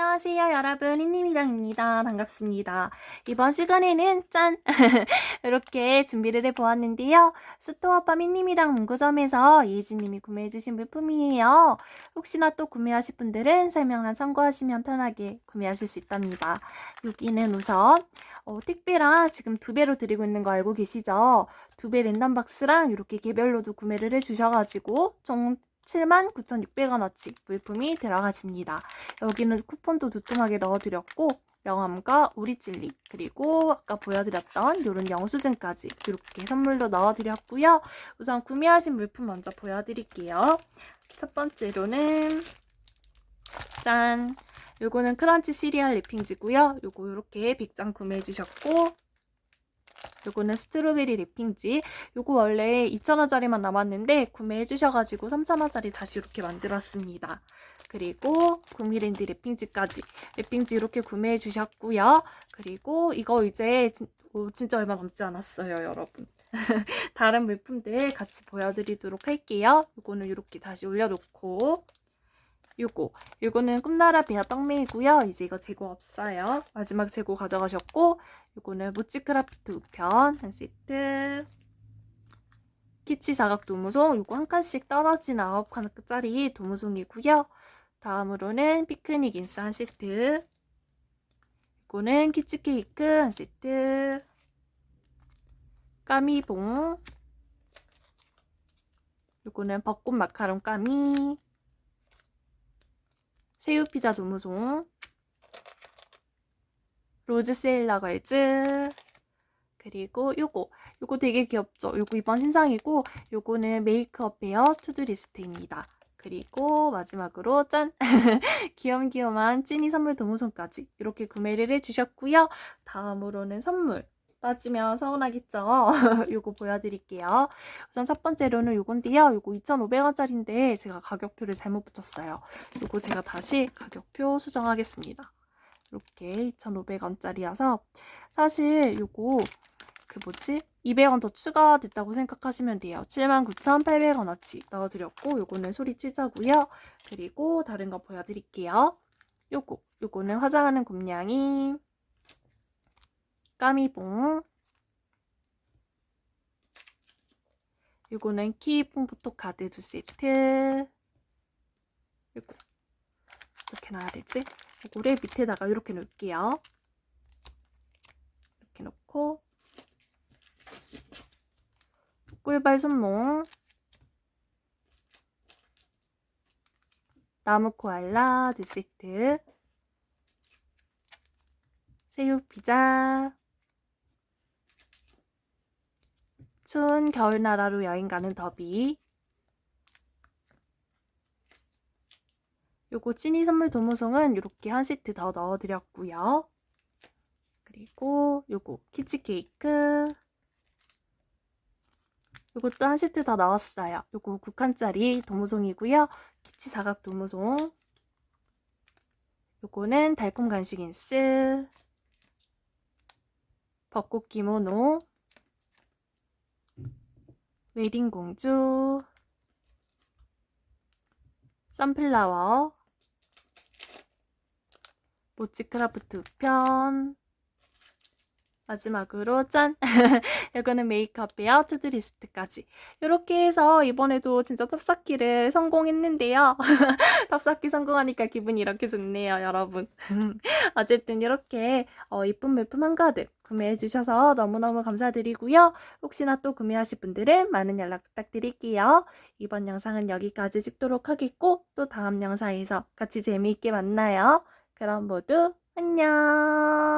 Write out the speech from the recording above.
안녕하세요 여러분. 흰님이장입니다. 반갑습니다. 이번 시간에는 짠! 이렇게 준비를 해보았는데요. 스토어팜 흰님이당 문구점에서 이혜진님이 구매해주신 물품이에요. 혹시나 또 구매하실 분들은 설명란 참고하시면 편하게 구매하실 수 있답니다. 여기는 우선 어, 택배랑 지금 두 배로 드리고 있는 거 알고 계시죠? 두 배 랜덤 박스랑 이렇게 개별로도 구매를 해주셔가지고 총 79,600원어치 물품이 들어가집니다. 여기는 쿠폰도 두툼하게 넣어드렸고 명함과 우리찔리 그리고 아까 보여드렸던 이런 영수증까지 이렇게 선물로 넣어드렸고요. 우선 구매하신 물품 먼저 보여드릴게요. 첫 번째로는 짠! 요거는 크런치 시리얼 랩핑지고요. 요거 이렇게 100장 구매해 주셨고 요거는 스트로베리 랩핑지. 요거 원래 2,000원짜리만 남았는데 구매해 주셔가지고 3,000원짜리 다시 이렇게 만들었습니다. 그리고 구미랜드 랩핑지까지 랩핑지 이렇게 구매해 주셨고요. 그리고 이거 이제 진, 오, 진짜 얼마 남지 않았어요, 여러분. 다른 물품들 같이 보여드리도록 할게요. 요거는 이렇게 다시 올려놓고 요거 요거는 꿈나라 베어 떡메이고요. 이제 이거 재고 없어요. 마지막 재고 가져가셨고 요거는 모찌크라프트 우편 한 세트 키치 사각 도무송 요거 한 칸씩 떨어진 아홉 칸짜리 도무송이고요. 다음으로는 피크닉 인스 한 세트 요거는 키치 케이크 한 세트 까미봉 요거는 벚꽃 마카롱 까미 새우 피자 도무송 로즈 세일라 걸즈 그리고 요거. 요거 되게 귀엽죠? 요거 이번 신상이고 요거는 메이크업 베어 투두리스트입니다. 그리고 마지막으로 짠! 귀염귀염한 찐이 선물 도무송까지 이렇게 구매를 해주셨고요. 다음으로는 선물 따지면 서운하겠죠? 요거 보여드릴게요. 우선 첫 번째로는 요건데요. 요거 2,500원짜리인데 제가 가격표를 잘못 붙였어요. 요거 제가 다시 가격표 수정하겠습니다. 이렇게 2,500원짜리여서 사실 요거 그 뭐지? 200원 더 추가됐다고 생각하시면 돼요. 79,800원어치 넣어드렸고 요거는 소리 취자고요. 그리고 다른 거 보여드릴게요. 요거 요거는 화장하는 곰냥이 까미봉 요거는 키퐁 포토카드 두 세트. 요거. 어떻게 놔야 되지? 요거를 밑에다가 이렇게 놓을게요. 이렇게 놓고. 꿀발 손몽 나무 코알라 두 세트. 새우 피자 추운 겨울 나라로 여행 가는 더비 요거 찐이 선물 도무송은 이렇게 한 세트 더 넣어드렸고요. 그리고 요거 키치 케이크 요것도 한 세트 더 넣었어요. 요거 9칸짜리 도무송이고요. 키치 사각 도무송 요거는 달콤 간식 인스 벚꽃 기모노 웨딩 공주 선플라워 모찌크라프트 우편 마지막으로 짠! 이거는 메이크업 베어 투두리스트까지 이렇게 해서 이번에도 진짜 탑쌓기를 성공했는데요. 탑쌓기 성공하니까 기분이 이렇게 좋네요, 여러분. 어쨌든 이렇게 어, 이쁜 물품 한가득 구매해주셔서 너무너무 감사드리고요. 혹시나 또 구매하실 분들은 많은 연락 부탁드릴게요. 이번 영상은 여기까지 찍도록 하겠고 또 다음 영상에서 같이 재미있게 만나요. 그럼 모두 안녕!